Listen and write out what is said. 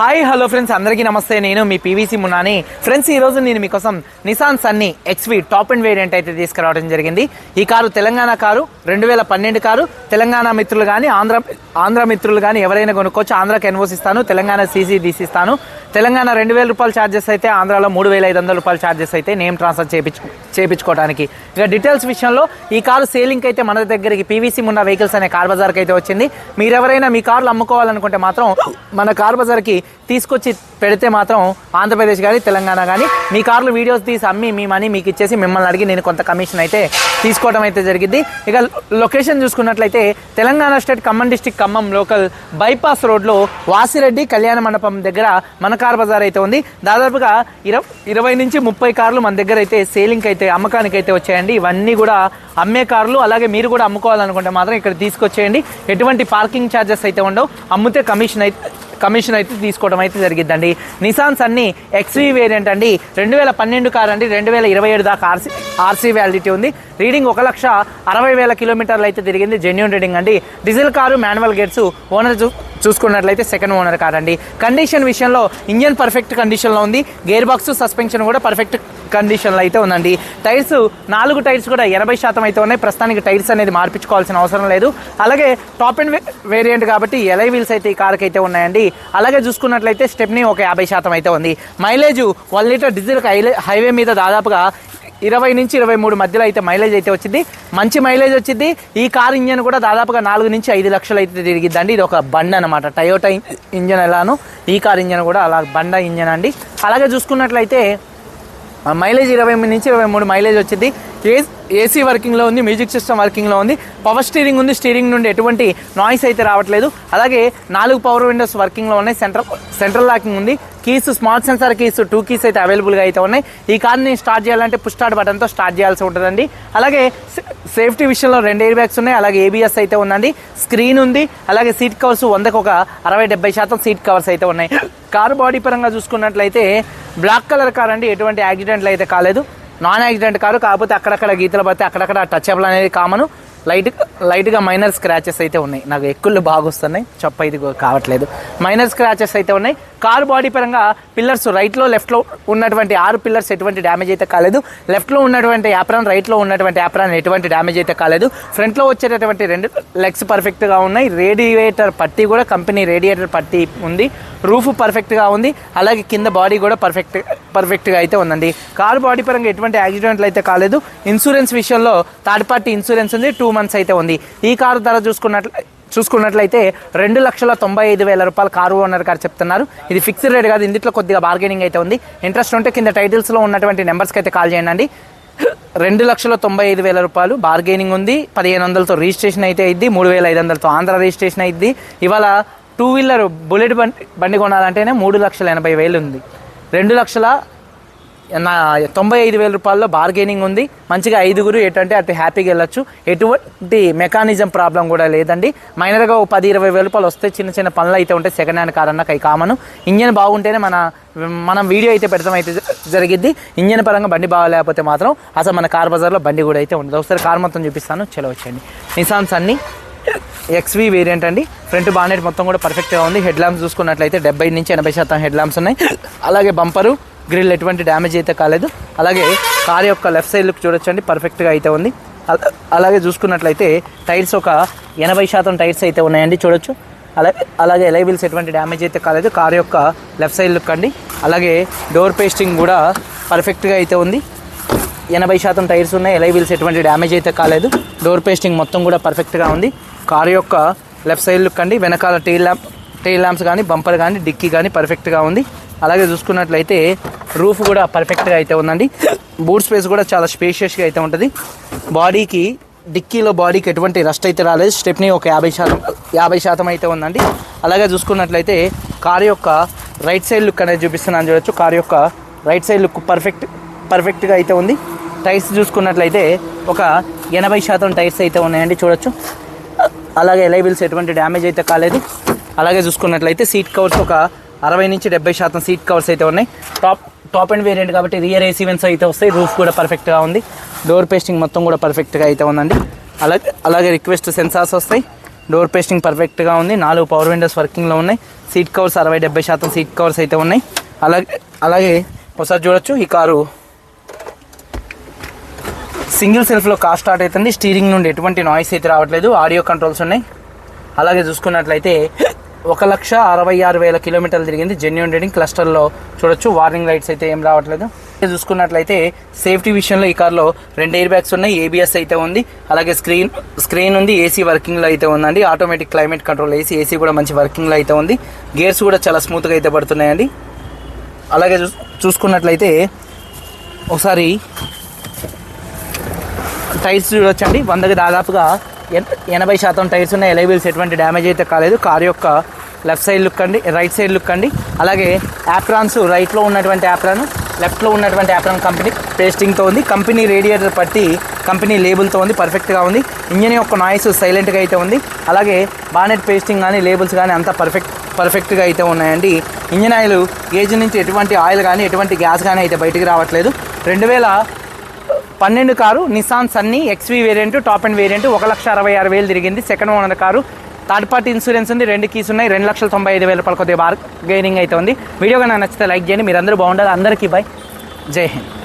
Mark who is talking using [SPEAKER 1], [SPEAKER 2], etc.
[SPEAKER 1] Hi hello friends అందరికీ నమస్తే. నేను మీ పీవీసీ మున్నాని ఫ్రెండ్స్ ఈ రోజు నేను మీకోసం Nissan Sunny XV top end variant అయితే తీసుకురావడం జరిగింది. ఈ కారు తెలంగాణ కారు రెండు వేల పన్నెండు కారు. తెలంగాణ మిత్రులు కానీ ఆంధ్ర ఆంధ్ర మిత్రులు కానీ ఎవరైనా కొనుక్కోవచ్చు. ఆంధ్రాకి ఎన్వోస్ ఇస్తాను తెలంగాణ సీసీ తీసిస్తాను తెలంగాణ రెండు వేల రూపాయల ఛార్జెస్ అయితే ఆంధ్రాలో మూడు వేల ఐదు వందల రూపాయల ఛార్జెస్ అయితే నేమ్ ట్రాన్స్ఫర్ చేపించు చేపించుకోవడానికి ఇక డీటెయిల్స్ విషయంలో ఈ కారు సేలింగ్ అయితే మన దగ్గరికి పీవీసీ ఉన్న వెహికల్స్ అనే కార్ బజార్కి అయితే వచ్చింది. మీరెవరైనా మీ కార్లు అమ్ముకోవాలనుకుంటే మాత్రం మన కార్ బజార్కి తీసుకొచ్చి పెడితే మాత్రం ఆంధ్రప్రదేశ్ కానీ తెలంగాణ కానీ మీ కార్లు వీడియోస్ తీసి అమ్మి మీ మనీ మీకు ఇచ్చేసి మిమ్మల్ని అడిగి నేను కొంత కమిషన్ అయితే తీసుకోవడం అయితే జరిగింది. ఇక లొకేషన్ చూసుకున్నట్లయితే Telangana state Khammam district Khammam local bypass రోడ్లో వాసిరెడ్డి కళ్యాణ మండపం దగ్గర మన కార్ బజార్ అయితే ఉంది. దాదాపుగా ఇరవై ఇరవై నుంచి ముప్పై కార్లు మన దగ్గర అయితే సేలింగ్ అయితే అమ్మకానికి అయితే వచ్చాయండి. ఇవన్నీ కూడా అమ్మే కార్లు అలాగే మీరు కూడా అమ్ముకోవాలనుకుంటే మాత్రం ఇక్కడ తీసుకొచ్చేయండి. ఎటువంటి పార్కింగ్ ఛార్జెస్ అయితే ఉండవు. అమ్మితే కమిషన్ అయితే కమిషన్ అయితే తీసుకోవడం అయితే జరిగిద్దండి. నిసాన్స్ అన్ని ఎక్స్వీ వేరియంట్ అండి. రెండు వేల పన్నెండు కార్ అండి. రెండు వేల ఇరవై ఏడు దాకా ఆర్సీ ఆర్సీ వ్యాలిడిటీ ఉంది. రీడింగ్ ఒక లక్ష అరవై వేల కిలోమీటర్లు అయితే తిరిగింది. జెన్యున్ రీడింగ్ అండి. డీజిల్ కారు మాన్యువల్ గేట్స్ ఓనర్ చూసుకున్నట్లయితే సెకండ్ ఓనర్ కారండి కండిషన్ విషయంలో ఇంజన్ పర్ఫెక్ట్ కండిషన్లో ఉంది. గేర్ బాక్స్ సస్పెన్షన్ కూడా పర్ఫెక్ట్ కండిషన్లో అయితే ఉందండి. టైర్స్ నాలుగు టైర్స్ కూడా ఎనభై శాతం అయితే ఉన్నాయి. ప్రస్తుతానికి టైర్స్ అనేది మార్పించుకోవాల్సిన అవసరం లేదు. అలాగే టాప్ అండ్ వేరియంట్ కాబట్టి ఎలై వీల్స్ అయితే ఈ కార్కి అయితే ఉన్నాయండి. అలాగే చూసుకున్నట్లయితే స్టెప్ని ఒక యాభై శాతం అయితే ఉంది. Mileage one litre diesel highway మీద దాదాపుగా ఇరవై నుంచి ఇరవై మూడు మధ్యలో అయితే మైలేజ్ అయితే వచ్చింది. మంచి మైలేజ్ వచ్చింది. ఈ కార్ ఇంజన్ కూడా దాదాపుగా నాలుగు నుంచి ఐదు లక్షలు అయితే తిరిగిద్దండి. ఇది ఒక బండ్ అనమాట టయోటా ఇంజన్ ఎలానో ఈ కార్ ఇంజన్ కూడా అలా బండ ఇంజన్ అండి. అలాగే చూసుకున్నట్లయితే మైలేజ్ ఇరవై నుంచి ఇరవై మూడు మైలేజ్ వచ్చింది. ఏ ఏసీ వర్కింగ్లో ఉంది మ్యూజిక్ సిస్టమ్ వర్కింగ్లో ఉంది. పవర్ స్టీరింగ్ ఉంది స్టీరింగ్ నుండి ఎటువంటి నాయిస్ అయితే రావట్లేదు. అలాగే నాలుగు పవర్ విండోస్ వర్కింగ్లో ఉన్నాయి సెంట్రల్ సెంట్రల్ లాకింగ్ ఉంది. Keys smart sensor keys two keys అయితే అవైలబుల్గా అయితే ఉన్నాయి. ఈ కార్ని స్టార్ట్ చేయాలంటే పుష్ స్టార్ట్ బటన్తో స్టార్ట్ చేయాల్సి ఉంటుందండి. అలాగే సేఫ్టీ విషయంలో రెండు ఎయిర్ బ్యాగ్స్ ఉన్నాయి అలాగే ఏబిఎస్ అయితే ఉందండి. స్క్రీన్ ఉంది అలాగే సీట్ కవర్స్ వందకు ఒక అరవై డెబ్బై శాతం సీట్ కవర్స్ అయితే ఉన్నాయి. కారు బాడీ పరంగా చూసుకున్నట్లయితే బ్లాక్ కలర్ కార్ అండి ఎటువంటి యాక్సిడెంట్లు అయితే కాలేదు. నాన్ యాక్సిడెంట్ కారు కాకపోతే అక్కడక్కడ గీతలు పడితే అక్కడక్కడ టచ్అప్లు అనేది కామన్. లైట్ లైట్గా మైనర్ స్క్రాచెస్ అయితే ఉన్నాయి. నాకు ఎక్కుళ్ళు బాగా వస్తున్నాయి. చెప్ప ఇది కావట్లేదు. మైనర్ స్క్రాచెస్ అయితే ఉన్నాయి. కారు బాడీ పరంగా పిల్లర్స్ రైట్లో లెఫ్ట్లో ఉన్నటువంటి ఆరు పిల్లర్స్ ఎటువంటి డ్యామేజ్ అయితే కాలేదు. లెఫ్ట్లో ఉన్నటువంటి యాప్రాన్ రైట్లో ఉన్నటువంటి యాప్రాన్ ఎటువంటి డ్యామేజ్ అయితే కాలేదు. ఫ్రంట్లో వచ్చేటటువంటి రెండు లెగ్స్ పర్ఫెక్ట్గా ఉన్నాయి. రేడియేటర్ పట్టీ కూడా కంపెనీ రేడియేటర్ పట్టీ ఉంది. రూఫ్ పర్ఫెక్ట్గా ఉంది. అలాగే కింద బాడీ కూడా పర్ఫెక్ట్ పర్ఫెక్ట్గా అయితే ఉందండి. కారు బాడీ పరంగా ఎటువంటి యాక్సిడెంట్లు అయితే కాలేదు. ఇన్సూరెన్స్ విషయంలో థర్డ్ పార్టీ ఇన్సూరెన్స్ ఉంది. టూ మంత్స్ అయితే ఉంది. ఈ కారు ధర చూసుకున్నట్లు చూసుకున్నట్లయితే రెండు లక్షల తొంభై ఐదు వేల రూపాయలు కారు ఓనర్ గారు చెప్తున్నారు. ఇది ఫిక్స్డ్ రేట్ కాదు ఇందులో కొద్దిగా బార్గెనింగ్ అయితే ఉంది. ఇంట్రెస్ట్ ఉంటే కింద టైటిల్స్లో ఉన్నటువంటి నెంబర్స్కి అయితే కాల్ చేయండి. రెండు లక్షల తొంభై ఐదు వేల రూపాయలు బార్గెనింగ్ ఉంది. పదిహేను వందలతో రిజిస్ట్రేషన్ అయితే అయింది మూడు వేల ఐదు వందలతో ఆంధ్ర రిజిస్ట్రేషన్ అయింది ఇవాళ టూ వీలర్ బుల్లెట్ బండి బండి కొనాలంటేనే మూడు లక్షల ఎనభై వేలు ఉంది. రెండు లక్షల నా తొంభై ఐదు వేల రూపాయల్లో బార్గెనింగ్ ఉంది. మంచిగా ఐదుగురు ఏంటంటే అటు హ్యాపీగా వెళ్ళొచ్చు. ఎటువంటి మెకానిజం ప్రాబ్లం కూడా లేదండి. మైనర్గా ఓ పది ఇరవై వేల రూపాయలు వస్తే చిన్న చిన్న పనులు అయితే ఉంటాయి. సెకండ్ హ్యాండ్ కార్ అన్న కై కామను. ఇంజన్ బాగుంటేనే మన మనం వీడియో అయితే పెడతాం అయితే జరిగిద్ది. ఇంజన్ పరంగా బండి బాగాలేకపోతే మాత్రం అసలు మన కార్ బజార్లో బండి కూడా అయితే ఉండదు. ఒకసారి కార్ మొత్తం చూపిస్తాను. చలో వచ్చండి నిసాన్స్ అన్ని ఎక్స్వి వేరియంట్ అండి. ఫ్రంట్ బానెట్ మొత్తం కూడా పర్ఫెక్ట్గా ఉంది. హెడ్ ల్యాంప్స్ చూసుకున్నట్లయితే డెబ్బై నుంచి ఎనభై శాతం హెడ్ ల్యాంప్స్ ఉన్నాయి. అలాగే బంపరు గ్రిల్ ఎటువంటి డ్యామేజ్ అయితే కాలేదు. అలాగే కార్ యొక్క లెఫ్ట్ సైడ్ లుక్ చూడొచ్చండి పర్ఫెక్ట్గా అయితే ఉంది. అలాగే చూసుకున్నట్లయితే టైర్స్ ఒక ఎనభై శాతం టైర్స్ అయితే ఉన్నాయండి చూడొచ్చు. అలాగే అలాగే ఎలైబిల్స్ ఎటువంటి డ్యామేజ్ అయితే కాలేదు కార్ యొక్క లెఫ్ట్ సైడ్ లుక్ అండి. అలాగే డోర్ పేస్టింగ్ కూడా పర్ఫెక్ట్గా అయితే ఉంది. ఎనభై శాతం టైర్స్ ఉన్నాయి ఎలైబిల్స్ ఎటువంటి డ్యామేజ్ అయితే కాలేదు. డోర్ పేస్టింగ్ మొత్తం కూడా పర్ఫెక్ట్గా ఉంది. కార్ యొక్క లెఫ్ట్ సైడ్ లుక్ అండి వెనకాల టైల్ ల్యాంప్ టైల్ ల్యాంప్స్ కానీ బంపర్ కానీ డిక్కీ కానీ పర్ఫెక్ట్గా ఉంది. అలాగే చూసుకున్నట్లయితే రూఫ్ కూడా పర్ఫెక్ట్గా అయితే ఉందండి. బూట్ స్పేస్ కూడా చాలా స్పేషియస్గా అయితే ఉంటుంది. బాడీకి డిక్కీలో బాడీకి ఎటువంటి రస్ట్ అయితే రాలేదు. స్టెప్ని ఒక యాభై శాతం యాభై శాతం అయితే ఉందండి. అలాగే చూసుకున్నట్లయితే కారు యొక్క రైట్ సైడ్ లుక్ అనేది చూపిస్తున్నాను చూడొచ్చు. కారు యొక్క రైట్ సైడ్ లుక్ పర్ఫెక్ట్ పర్ఫెక్ట్గా అయితే ఉంది. టైర్స్ చూసుకున్నట్లయితే ఒక ఎనభై శాతం టైర్స్ అయితే ఉన్నాయండి చూడొచ్చు. అలాగే ఎలైబిల్స్ ఎటువంటి డ్యామేజ్ అయితే కాలేదు. అలాగే చూసుకున్నట్లయితే సీట్ కవర్స్ ఒక అరవై నుంచి డెబ్బై శాతం సీట్ కవర్స్ అయితే ఉన్నాయి. టాప్ టాప్ అండ్ వేరియంట్ కాబట్టి రియర్ ఏసీ వెన్స్ అయితే వస్తాయి. రూఫ్ కూడా పర్ఫెక్ట్గా ఉంది. డోర్ పేస్టింగ్ మొత్తం కూడా పర్ఫెక్ట్గా అయితే ఉందండి. అలాగే అలాగే రిక్వెస్ట్ సెన్సార్స్ వస్తాయి. డోర్ పేస్టింగ్ పర్ఫెక్ట్గా ఉంది. నాలుగు పవర్ విండోస్ వర్కింగ్లో ఉన్నాయి. సీట్ కవర్స్ అరవై డెబ్బై శాతం సీట్ కవర్స్ అయితే ఉన్నాయి. అలాగే అలాగే ఒకసారి చూడొచ్చు. ఈ కారు సింగిల్ సెల్ఫ్లో కార్ స్టార్ట్ అవుతుంది. స్టీరింగ్ నుండి ఎటువంటి నాయిస్ అయితే రావట్లేదు. ఆడియో కంట్రోల్స్ ఉన్నాయి. అలాగే చూసుకున్నట్లయితే ఒక లక్ష అరవై ఆరు వేల కిలోమీటర్లు తిరిగింది జెన్యున్ రీడింగ్ క్లస్టర్లో చూడొచ్చు. వార్నింగ్ లైట్స్ అయితే ఏం రావట్లేదు. చూసుకున్నట్లయితే సేఫ్టీ విషయంలో ఈ కార్లో రెండు ఎయిర్ బ్యాగ్స్ ఉన్నాయి. ఏబిఎస్ అయితే ఉంది. అలాగే స్క్రీన్ స్క్రీన్ ఉంది. ఏసీ వర్కింగ్లో అయితే ఉందండి. Automatic climate control AC AC కూడా మంచి వర్కింగ్లో అయితే ఉంది. గేర్స్ కూడా చాలా స్మూత్గా అయితే పడుతున్నాయండి. అలాగే చూ చూసుకున్నట్లయితే ఒకసారి టైర్స్ చూడొచ్చండి. వందకి దాదాపుగా ఎనభై శాతం టైర్స్ ఉన్నాయి ఎలైబిల్స్ ఎటువంటి డ్యామేజ్ అయితే కాలేదు. కార్ యొక్క లెఫ్ట్ సైడ్ లుక్ అండి రైట్ సైడ్ లుక్ అండి. అలాగే యాప్రాన్స్ రైట్లో ఉన్నటువంటి యాప్రాన్ లెఫ్ట్లో ఉన్నటువంటి యాప్రాన్ కంపెనీ పేస్టింగ్తో ఉంది. కంపెనీ రేడియేటర్ పట్టి కంపెనీ లేబుల్తో ఉంది పర్ఫెక్ట్గా ఉంది. ఇంజన్ యొక్క నాయిస్ సైలెంట్గా అయితే ఉంది. అలాగే బానెట్ పేస్టింగ్ కానీ లేబుల్స్ కానీ అంతా పర్ఫెక్ట్ పర్ఫెక్ట్గా అయితే ఉన్నాయండి. ఇంజన్ ఆయిల్ గేజ్ నుంచి ఎటువంటి ఆయిల్ కానీ ఎటువంటి గ్యాస్ కానీ అయితే బయటికి రావట్లేదు. రెండు వేల పన్నెండు car Nissan Sunny XV variant top end variant ఒక లక్ష అరవై ఆరు వేలు తిరిగింది. Second owner car third party insurance ఉంది రెండు కీస్ ఉన్నాయి రెండు లక్షల తొంభై ఐదు వేల రూపాయలు కొద్దిగా బార్గెనింగ్ అయితే ఉంది. వీడియో కనుక నచ్చితే లైక్ చేయండి మీరు అందరూ బాగుండాలి. అందరికీ బై జై హింద్.